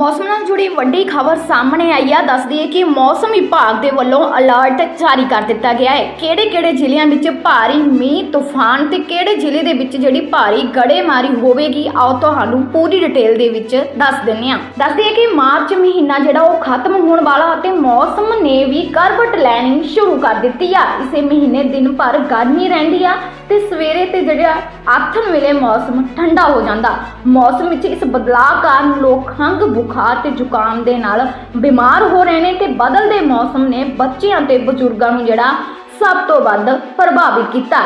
ਮੌਸਮ ਨਾਲ ਜੁੜੀ ਵੱਡੀ ਖਬਰ ਸਾਹਮਣੇ ਆਈ ਆ। ਦੱਸਦੀ ਹੈ ਕਿ ਮੌਸਮ ਵਿਭਾਗ ਦੇ ਵੱਲੋਂ ਅਲਰਟ ਜਾਰੀ ਕਰ ਦਿੱਤਾ ਗਿਆ ਹੈ। ਕਿਹੜੇ-ਕਿਹੜੇ ਜ਼ਿਲ੍ਹਿਆਂ ਵਿੱਚ ਭਾਰੀ ਮੀਂਹ, ਤੂਫਾਨ ਤੇ ਕਿਹੜੇ ਜ਼ਿਲ੍ਹੇ ਦੇ ਵਿੱਚ ਜਿਹੜੀ ਭਾਰੀ ਗੜੇਮਾਰੀ ਹੋਵੇਗੀ? ਆਓ ਤੁਹਾਨੂੰ ਪੂਰੀ ਡਿਟੇਲ ਦੇ ਵਿੱਚ ਦੱਸ ਦਿੰਨੇ ਆ ਦੱਸਦੀ ਹੈ ਕਿ ਮਾਰਚ ਮਹੀਨਾ ਜਿਹੜਾ ਉਹ ਖਤਮ ਹੋਣ ਵਾਲਾ ਅਤੇ ਮੌਸਮ ਨੇ ਵੀ ਕਰਵਟ ਲੈਣੀ ਸ਼ੁਰੂ ਕਰ ਦਿੱਤੀ ਆ। ਇਸੇ ਮਹੀਨੇ ਦਿਨ ਭਰ ਗਰਮੀ ਰਹਿੰਦੀ ਆ ਤੇ ਸਵੇਰੇ ਤੇ ਜਿਹੜਾ ਆਥਣ ਵੇਲੇ ਮੌਸਮ ਠੰਡਾ ਹੋ ਜਾਂਦਾ। ਮੌਸਮ ਵਿੱਚ ਇਸ ਬਦਲਾਅ ਕਾਰਨ ਲੋਕ ਖੰਘ ਬੁਖਾਰ ਤੇ ਜ਼ੁਕਾਮ ਦੇ ਨਾਲ ਬਿਮਾਰ ਹੋ ਰਹੇ ਨੇ ਤੇ ਬਦਲਦੇ ਮੌਸਮ ਨੇ ਬੱਚਿਆਂ ਤੇ ਬਜ਼ੁਰਗਾਂ ਨੂੰ ਜਿਹੜਾ ਸਭ ਤੋਂ ਵੱਧ ਪ੍ਰਭਾਵਿਤ ਕੀਤਾ।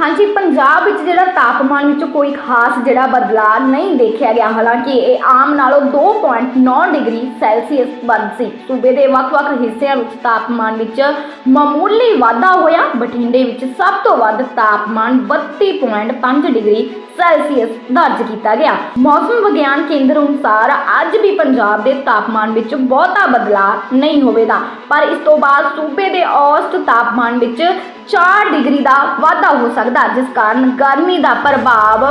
ਹਾਂਜੀ, ਪੰਜਾਬ ਵਿੱਚ ਜਿਹੜਾ ਤਾਪਮਾਨ ਵਿੱਚ ਕੋਈ ਖਾਸ ਜਿਹੜਾ ਬਦਲਾਅ ਨਹੀਂ ਦੇਖਿਆ ਗਿਆ। ਹਾਲਾਂਕਿ ਇਹ ਆਮ ਨਾਲੋਂ 2.9 ਡਿਗਰੀ ਸੈਲਸੀਅਸ ਵੱਧ ਸੀ। ਸੂਬੇ ਦੇ ਵੱਖ-ਵੱਖ ਹਿੱਸਿਆਂ ਵਿੱਚ ਤਾਪਮਾਨ ਵਿੱਚ ਮਾਮੂਲੀ ਵਾਧਾ ਹੋਇਆ। ਬਠਿੰਡੇ ਵਿੱਚ ਸਭ ਤੋਂ ਵੱਧ ਤਾਪਮਾਨ 32.5 ਡਿਗਰੀ ਸੈਲਸੀਅਸ ਦਰਜ ਕੀਤਾ ਗਿਆ। ਮੌਸਮ ਵਿਗਿਆਨ ਕੇਂਦਰ ਅਨੁਸਾਰ ਅੱਜ ਵੀ ਪੰਜਾਬ ਦੇ ਤਾਪਮਾਨ ਵਿੱਚ ਬਹੁਤਾ ਬਦਲਾਅ ਨਹੀਂ ਹੋਵੇਗਾ। ਪਰ ਇਸ ਤੋਂ ਬਾਅਦ ਸੂਬੇ ਦੇ ਔਸਤ ਤਾਪਮਾਨ ਵਿੱਚ 4 ਡਿਗਰੀ ਦਾ ਵਾਧਾ ਹੋ ਸਕਦਾ, ਜਿਸ ਕਾਰਨ ਗਰਮੀ ਦਾ ਪ੍ਰਭਾਵ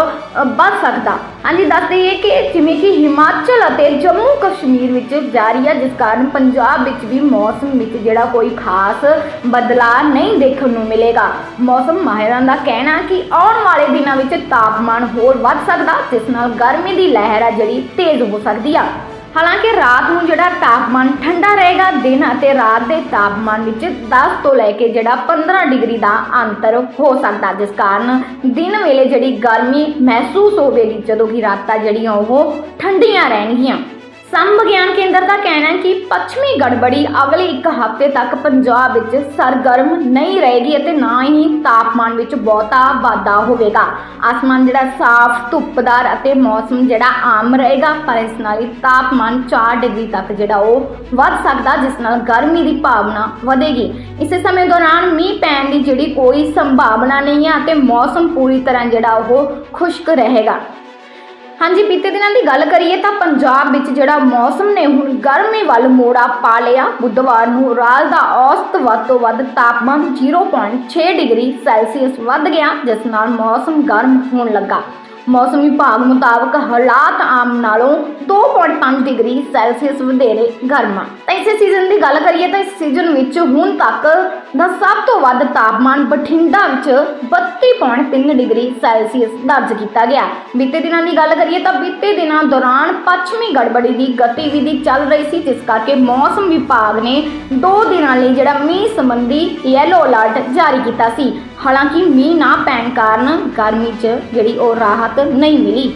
ਵੱਧ ਸਕਦਾ। ਹਾਂਜੀ, ਦੱਸ ਦਈਏ ਕਿ ਜਿਵੇਂ ਕਿ ਹਿਮਾਚਲ ਅਤੇ ਜੰਮੂ ਕਸ਼ਮੀਰ ਵਿੱਚ ਜਾਰੀ ਹੈ ਜਿਸ ਕਾਰਨ ਪੰਜਾਬ ਵਿੱਚ ਵੀ ਮੌਸਮ ਵਿੱਚ ਜਿਹੜਾ ਕੋਈ ਖਾਸ ਬਦਲਾਅ ਨਹੀਂ ਦੇਖਣ ਨੂੰ ਮਿਲੇਗਾ। ਮੌਸਮ ਮਾਹਿਰਾਂ ਦਾ ਕਹਿਣਾ ਕਿ ਆਉਣ ਵਾਲੇ ਦਿਨਾਂ ਵਿੱਚ ਤਾਪਮਾਨ ਹੋਰ ਵੱਧ ਸਕਦਾ, ਜਿਸ ਨਾਲ ਗਰਮੀ ਦੀ ਲਹਿਰ ਆ ਜਿਹੜੀ ਤੇਜ਼ ਹੋ ਸਕਦੀ ਆ। ਹਾਲਾਂਕਿ ਰਾਤ ਨੂੰ ਜਿਹੜਾ ਤਾਪਮਾਨ ਠੰਡਾ ਰਹੇਗਾ, ਦਿਨ ਅਤੇ ਰਾਤ ਦੇ ਤਾਪਮਾਨ ਵਿੱਚ 10 ਤੋਂ ਲੈ ਕੇ ਜਿਹੜਾ 15 ਡਿਗਰੀ ਦਾ ਅੰਤਰ ਹੋ ਸਕਦਾ, ਜਿਸ ਕਾਰਨ ਦਿਨ ਵੇਲੇ ਜਿਹੜੀ ਗਰਮੀ ਮਹਿਸੂਸ ਹੋਵੇਗੀ, ਜਦੋਂ ਕਿ ਰਾਤਾਂ ਜਿਹੜੀਆਂ ਉਹ ਠੰਡੀਆਂ ਰਹਿਣਗੀਆਂ। ਸਮ ਵਿਗਿਆਨ ਕੇਂਦਰ ਦਾ ਕਹਿਣਾ ਹੈ ਕਿ ਪੱਛਮੀ ਗੜਬੜੀ ਅਗਲੇ ਇੱਕ ਹਫ਼ਤੇ ਤੱਕ ਪੰਜਾਬ ਵਿੱਚ ਸਰਗਰਮ ਨਹੀਂ ਰਹੇਗੀ ਅਤੇ ਨਾ ਹੀ ਤਾਪਮਾਨ ਵਿੱਚ ਬਹੁਤਾ ਵਾਧਾ ਹੋਵੇਗਾ। ਆਸਮਾਨ ਜਿਹੜਾ ਸਾਫ਼, ਧੁੱਪਦਾਰ ਅਤੇ ਮੌਸਮ ਜਿਹੜਾ ਆਮ ਰਹੇਗਾ, ਪਰ ਇਸ ਨਾਲ ਹੀ ਤਾਪਮਾਨ 4 ਡਿਗਰੀ ਤੱਕ ਜਿਹੜਾ ਉਹ ਵੱਧ ਸਕਦਾ, ਜਿਸ ਨਾਲ ਗਰਮੀ ਦੀ ਭਾਵਨਾ ਵਧੇਗੀ। ਇਸੇ ਸਮੇਂ ਦੌਰਾਨ ਮੀਂਹ ਪੈਣ ਦੀ ਜਿਹੜੀ ਕੋਈ ਸੰਭਾਵਨਾ ਨਹੀਂ ਹੈ ਅਤੇ ਮੌਸਮ ਪੂਰੀ ਤਰ੍ਹਾਂ ਜਿਹੜਾ ਉਹ ਖੁਸ਼ਕ ਰਹੇਗਾ। ਹਾਂਜੀ, ਬੀਤੇ ਦਿਨਾਂ ਦੀ ਗੱਲ ਕਰੀਏ ਤਾਂ ਪੰਜਾਬ ਵਿੱਚ ਜਿਹੜਾ ਮੌਸਮ ਨੇ, ਹੁਣ ਗਰਮੀ ਵੱਲ ਮੋੜਾ ਪਾ ਲਿਆ। ਬੁੱਧਵਾਰ ਨੂੰ ਰਾਤ ਦਾ ਔਸਤ ਵੱਧ ਤੋਂ ਵੱਧ ਤਾਪਮਾਨ 0.6 ਡਿਗਰੀ ਸੈਲਸੀਅਸ ਵੱਧ ਗਿਆ, ਜਿਸ ਨਾਲ ਮੌਸਮ ਗਰਮ ਹੋਣ ਲੱਗਾ। ਮੌਸਮ ਵਿਭਾਗ ਮੁਤਾਬਕ ਹਾਲਾਤ ਆਮ ਨਾਲੋਂ 2.5 ਡਿਗਰੀ ਸੈਲਸੀਅਸ ਵਧੇਰੇ ਗਰਮ ਆ। ਤਾਂ ਇਸੇ ਸੀਜ਼ਨ ਦੀ ਗੱਲ ਕਰੀਏ ਤਾਂ ਇਸ ਸੀਜ਼ਨ ਵਿੱਚ ਹੁਣ ਤੱਕ ਦਾ ਸਭ ਤੋਂ ਵੱਧ ਤਾਪਮਾਨ ਬਠਿੰਡਾ ਵਿੱਚ 32.3 ਡਿਗਰੀ ਸੈਲਸੀਅਸ ਦਰਜ ਕੀਤਾ ਗਿਆ। ਬੀਤੇ ਦਿਨਾਂ ਦੀ ਗੱਲ ਕਰੀਏ ਤਾਂ ਬੀਤੇ ਦਿਨਾਂ ਦੌਰਾਨ ਪੱਛਮੀ ਗੜਬੜੀ ਦੀ ਗਤੀਵਿਧੀ ਚੱਲ ਰਹੀ ਸੀ, ਜਿਸ ਕਰਕੇ ਮੌਸਮ ਵਿਭਾਗ ਨੇ 2 ਦਿਨਾਂ ਲਈ ਜਿਹੜਾ ਮੀਂਹ ਸੰਬੰਧੀ ਯੈਲੋ ਅਲਰਟ ਜਾਰੀ ਕੀਤਾ ਸੀ। ਹਾਲਾਂਕਿ ਮੀਂਹ ਨਾ ਪੈਣ ਕਾਰਨ ਗਰਮੀ 'ਚ ਜਿਹੜੀ ਉਹ ਰਾਹਤ ਨਹੀਂ ਮਿਲੀ।